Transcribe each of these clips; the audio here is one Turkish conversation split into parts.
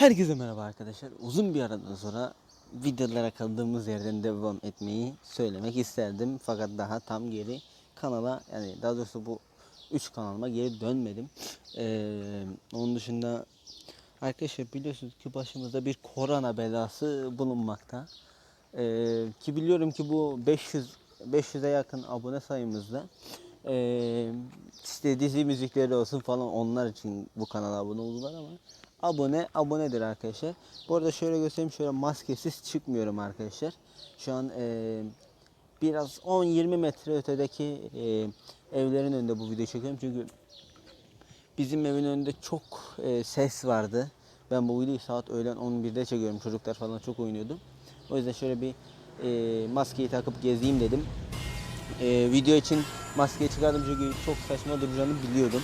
Herkese merhaba arkadaşlar. Uzun bir aradan sonra videolara kaldığımız yerden devam etmeyi söylemek isterdim. Fakat daha tam geri kanala yani daha doğrusu bu 3 kanalıma geri dönmedim. Ee, onun dışında arkadaşlar biliyorsunuz ki başımızda bir korona belası bulunmakta. Ee, ki biliyorum ki bu 500 500'e yakın abone sayımızda ee, işte dizi müzikleri olsun falan onlar için bu kanala abone oldular ama abone abonedir arkadaşlar. Bu arada şöyle göstereyim şöyle maskesiz çıkmıyorum arkadaşlar. Şu an ee, biraz 10-20 metre ötedeki ee, evlerin önünde bu videoyu çekiyorum çünkü bizim evin önünde çok ee, ses vardı. Ben bu videoyu saat öğlen 11'de çekiyorum. Çocuklar falan çok oynuyordu. O yüzden şöyle bir ee, maskeyi takıp gezeyim dedim. Ee, video için maskeyi çıkardım çünkü çok saçma duracağını biliyordum.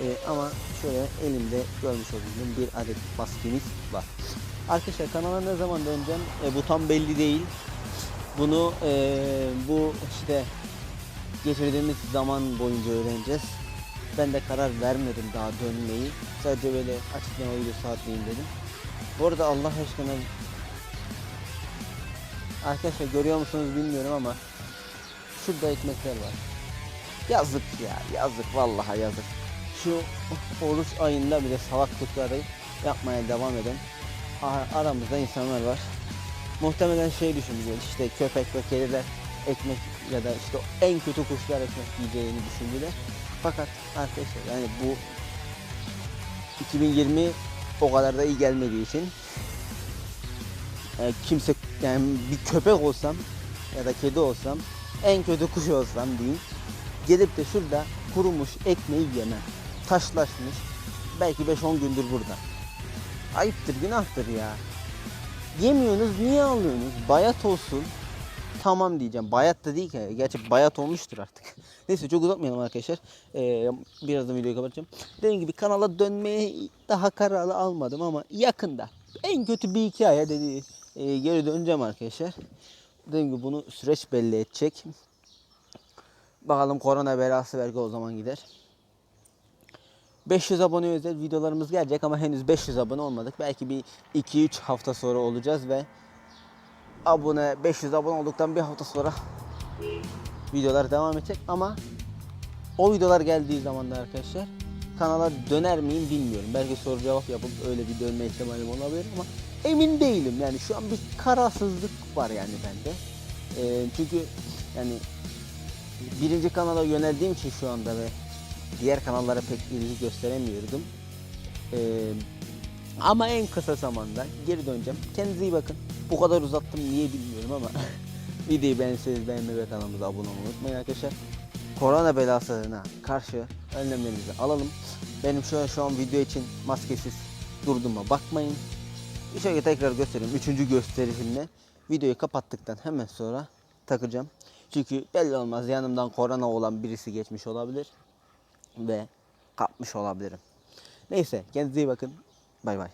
Ee, ama şöyle elimde görmüş olduğunuz bir adet maskemiz var. Arkadaşlar kanala ne zaman döneceğim e, bu tam belli değil. Bunu e, bu işte geçirdiğimiz zaman boyunca öğreneceğiz. Ben de karar vermedim daha dönmeyi. Sadece böyle açıklama videosu atlayayım dedim. Bu arada Allah aşkına Arkadaşlar görüyor musunuz bilmiyorum ama şurada ekmekler var. Yazık ya yazık vallahi yazık. Şu oruç ayında bile salaklıkları yapmaya devam eden aramızda insanlar var. Muhtemelen şey düşünüyor işte köpek ve kediler ekmek ya da işte en kötü kuşlar ekmek yiyeceğini düşündüler. Fakat arkadaşlar yani bu 2020 o kadar da iyi gelmediği için e, kimse yani bir köpek olsam ya da kedi olsam en kötü kuş olsam diyeyim gelip de şurada kurumuş ekmeği yemem. Taşlaşmış. Belki 5-10 gündür burada. Ayıptır, günahtır ya. Yemiyorsunuz, niye alıyorsunuz? Bayat olsun. Tamam diyeceğim. Bayat da değil ki. Gerçi bayat olmuştur artık. Neyse çok uzatmayalım arkadaşlar. Ee, birazdan videoyu kapatacağım. Dediğim gibi kanala dönmeye daha kararı almadım ama yakında. En kötü bir iki aya dedi, e, geri döneceğim arkadaşlar. Dediğim gibi bunu süreç belli edecek. Bakalım korona belası belki o zaman gider. 500 abone özel videolarımız gelecek ama henüz 500 abone olmadık. Belki bir 2-3 hafta sonra olacağız ve abone 500 abone olduktan bir hafta sonra videolar devam edecek ama o videolar geldiği zaman da arkadaşlar kanala döner miyim bilmiyorum. Belki soru cevap yapıp öyle bir dönme ihtimalim olabilir ama emin değilim. Yani şu an bir kararsızlık var yani bende. Ee, çünkü yani birinci kanala yöneldiğim için şu anda ve diğer kanallara pek ilgi gösteremiyordum. Ee, ama en kısa zamanda geri döneceğim. Kendinize iyi bakın. Bu kadar uzattım niye bilmiyorum ama videoyu beğenirseniz beğenmeyi ve kanalımıza abone olmayı unutmayın arkadaşlar. Korona belasına karşı önlemlerimizi alalım. Benim şu an, şu an video için maskesiz durduğuma bakmayın. Şöyle tekrar göstereyim. Üçüncü gösterişimle videoyu kapattıktan hemen sonra takacağım. Çünkü belli olmaz yanımdan korona olan birisi geçmiş olabilir ve kapmış olabilirim. Neyse kendinize iyi bakın. Bay bay.